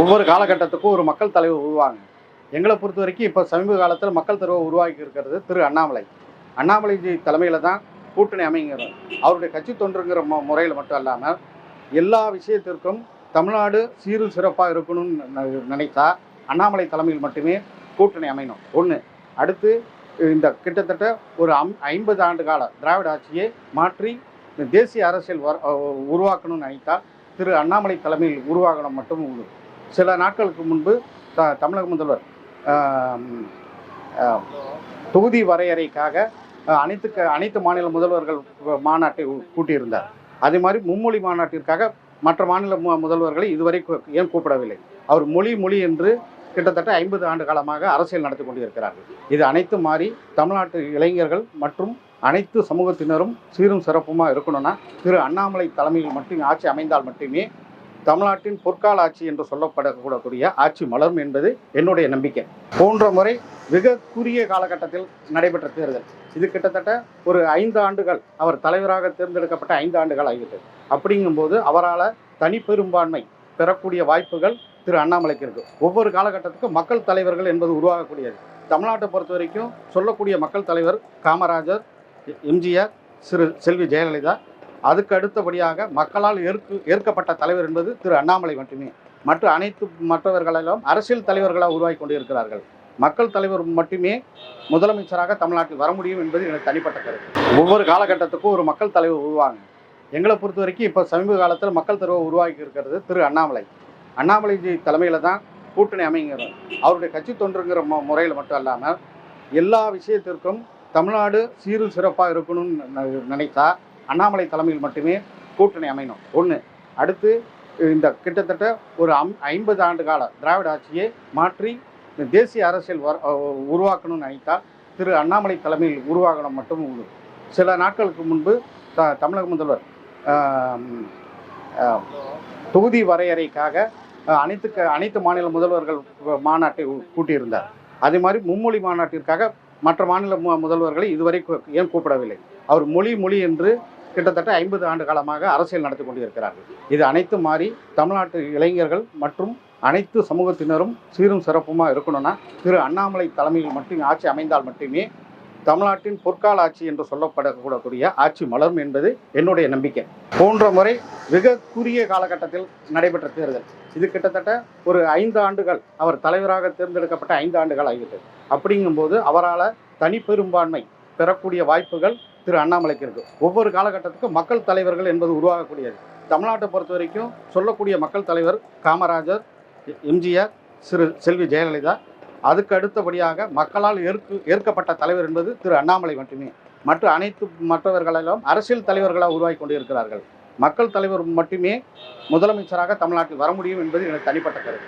ஒவ்வொரு காலகட்டத்துக்கும் ஒரு மக்கள் தலைவர் உருவாங்க. எங்களை பொறுத்த வரைக்கும் இப்போ சமீப காலத்தில் மக்கள் தலைவர் உருவாக்கி இருக்கிறது திரு அண்ணாமலை. அண்ணாமலைஜி தலைமையில் தான் கூட்டணி அமைங்கிறது அவருடைய கட்சி தொன்றுங்கிற மு முறையில் மட்டும் இல்லாமல் எல்லா விஷயத்திற்கும் தமிழ்நாடு சீரும் சிறப்பாக இருக்கணும்னு நினைத்தா அண்ணாமலை தலைமையில் மட்டுமே கூட்டணி அமையணும். ஒன்று அடுத்து இந்த கிட்டத்தட்ட ஒரு அம் ஐம்பது ஆண்டு கால திராவிட ஆட்சியை மாற்றி தேசிய அரசியல் உருவாக்கணும்னு நினைத்தால் திரு அண்ணாமலை தலைமையில் உருவாகணும் மட்டும் உண்டு. சில நாட்களுக்கு முன்பு த தமிழக முதல்வர் தொகுதி வரையறைக்காக அனைத்து அனைத்து மாநில முதல்வர்கள் மாநாட்டை கூட்டியிருந்தார். அதே மாதிரி மும்மொழி மாநாட்டிற்காக மற்ற மாநில மு- முதல்வர்களை இதுவரை கூ- ஏன் கூப்பிடவில்லை? அவர் மொழி மொழி என்று கிட்டத்தட்ட ஐம்பது ஆண்டு காலமாக அரசியல் நடத்தி கொண்டிருக்கிறார்கள். இது அனைத்து மாறி தமிழ்நாட்டு இளைஞர்கள் மற்றும் அனைத்து சமூகத்தினரும் சீரும் சிறப்புமாக இருக்கணும்னா திரு அண்ணாமலை தலைமையில் மட்டும் ஆட்சி அமைந்தால் மட்டுமே தமிழ்நாட்டின் பொற்கால ஆட்சி என்று சொல்லப்படக்கூடக்கூடிய ஆட்சி மலரும் என்பது என்னுடைய நம்பிக்கை. போன்ற முறை மிக குறுகிய காலகட்டத்தில் நடைபெற்ற தேர்தல். இது கிட்டத்தட்ட ஒரு ஐந்து ஆண்டுகள் அவர் தலைவராக தேர்ந்தெடுக்கப்பட்ட ஐந்து ஆண்டுகள் ஆகிவிட்டது. அப்படிங்கும்போது அவரால் தனிப்பெரும்பான்மை பெறக்கூடிய வாய்ப்புகள் திரு அண்ணாமலைக்கு இருக்கு. ஒவ்வொரு காலகட்டத்துக்கும் மக்கள் தலைவர்கள் என்பது உருவாகக்கூடியது. தமிழ்நாட்டை பொறுத்த வரைக்கும் சொல்லக்கூடிய மக்கள் தலைவர் காமராஜர் எம்ஜிஆர் சிறு செல்வி ஜெயலலிதா அதுக்கு அடுத்தபடியாக மக்களால் ஏற்கு ஏற்கப்பட்ட தலைவர் என்பது திரு அண்ணாமலை மட்டுமே. மற்ற அனைத்து மற்றவர்களெல்லாம் அரசியல் தலைவர்களாக உருவாகி கொண்டிருக்கிறார்கள். மக்கள் தலைவர் மட்டுமே முதலமைச்சராக தமிழ்நாட்டில் வர முடியும் என்பது எனக்கு தனிப்பட்ட கருத்து. ஒவ்வொரு காலகட்டத்துக்கும் ஒரு மக்கள் தலைவர் உருவாங்க. எங்களை பொறுத்த வரைக்கும் இப்போ சமீப காலத்தில் மக்கள் தலைவர் உருவாக்கி இருக்கிறது திரு அண்ணாமலை. அண்ணாமலைஜி தலைமையில் தான் கூட்டணி அமைங்கிறது அவருடைய கட்சி தொன்றுங்கிற முறையில் மட்டும் இல்லாமல் எல்லா விஷயத்திற்கும் தமிழ்நாடு சீரும் சிறப்பாக இருக்கணும்னு நினைத்தா அண்ணாமலை தலைமையில் மட்டுமே கூட்டணி அமையணும் ஒன்று அடுத்து இந்த கிட்டத்தட்ட ஒரு அம் ஐம்பது ஆண்டு கால திராவிட ஆட்சியை மாற்றி தேசிய அரசியல் வர உருவாக்கணும்னு நினைத்தால் திரு அண்ணாமலை தலைமையில் உருவாகணும் மட்டும் உண்டு. சில நாட்களுக்கு முன்பு த தமிழக முதல்வர் தொகுதி வரையறைக்காக அனைத்து அனைத்து மாநில முதல்வர்கள் மாநாட்டை உ- கூட்டியிருந்தார் அதே மாதிரி மும்மொழி மாநாட்டிற்காக மற்ற மாநில முதல்வர்களை இதுவரை ஏன் கூப்பிடவில்லை? அவர் மொழி மொழி என்று கிட்டத்தட்ட ஐம்பது ஆண்டு காலமாக அரசியல் நடத்தி கொண்டிருக்கிறார்கள். இது அனைத்து மாறி தமிழ்நாட்டு இளைஞர்கள் மற்றும் அனைத்து சமூகத்தினரும் சீரும் சிறப்புமாக இருக்கணும்னா திரு அண்ணாமலை தலைமையில் மட்டும் ஆட்சி அமைந்தால் மட்டுமே தமிழ்நாட்டின் பொற்கால ஆட்சி என்று சொல்லப்படக்கூடக்கூடிய ஆட்சி மலரும் என்பது என்னுடைய நம்பிக்கை. போன்ற முறை மிக குறுகிய காலகட்டத்தில் நடைபெற்ற தேர்தல். இது கிட்டத்தட்ட ஒரு ஐந்து ஆண்டுகள் அவர் தலைவராக தேர்ந்தெடுக்கப்பட்ட ஐந்து ஆண்டுகள் ஆகிவிட்டது. அப்படிங்கும்போது அவரால் தனிப்பெரும்பான்மை பெறக்கூடிய வாய்ப்புகள் திரு அண்ணாமலைக்கு இருக்கு. ஒவ்வொரு காலகட்டத்துக்கும் மக்கள் தலைவர்கள் என்பது உருவாகக்கூடியது. தமிழ்நாட்டை பொறுத்த வரைக்கும் சொல்லக்கூடிய மக்கள் தலைவர் காமராஜர் எம்ஜிஆர் சிறு செல்வி ஜெயலலிதா அதுக்கு அடுத்தபடியாக மக்களால் ஏற்கு ஏற்கப்பட்ட தலைவர் என்பது திரு அண்ணாமலை மட்டுமே. மற்ற அனைத்து மற்றவர்களெல்லாம் அரசியல் தலைவர்களாக உருவாகி கொண்டிருக்கிறார்கள். மக்கள் தலைவர் மட்டுமே முதலமைச்சராக தமிழ்நாட்டில் வர முடியும் என்பது எனக்கு தனிப்பட்ட கருத்து.